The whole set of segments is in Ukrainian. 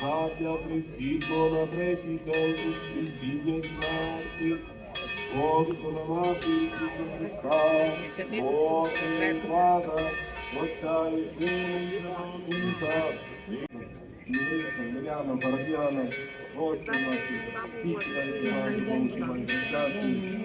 Задля присвітло на третій день Воскресіння з мертвих, Господа нашого Ісуса Христа, Бога і Влада, Отця і Сина і Святого Духа, Сімейством, мирянам, парадянам, гості наші, всі читайте вам, помочі манifестації.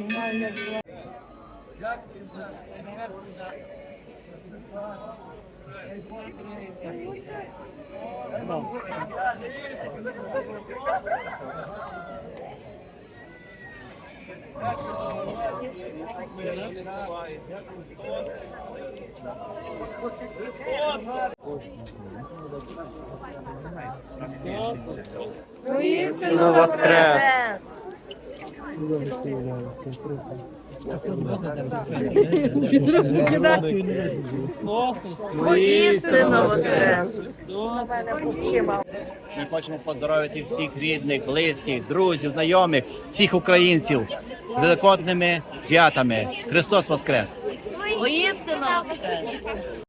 Воістину воскрес! Воістину воскрес! Ми хочемо поздоровити всіх рідних, близьких, друзів, знайомих, всіх українців з великодними святами. Христос Воскрес! Воістину!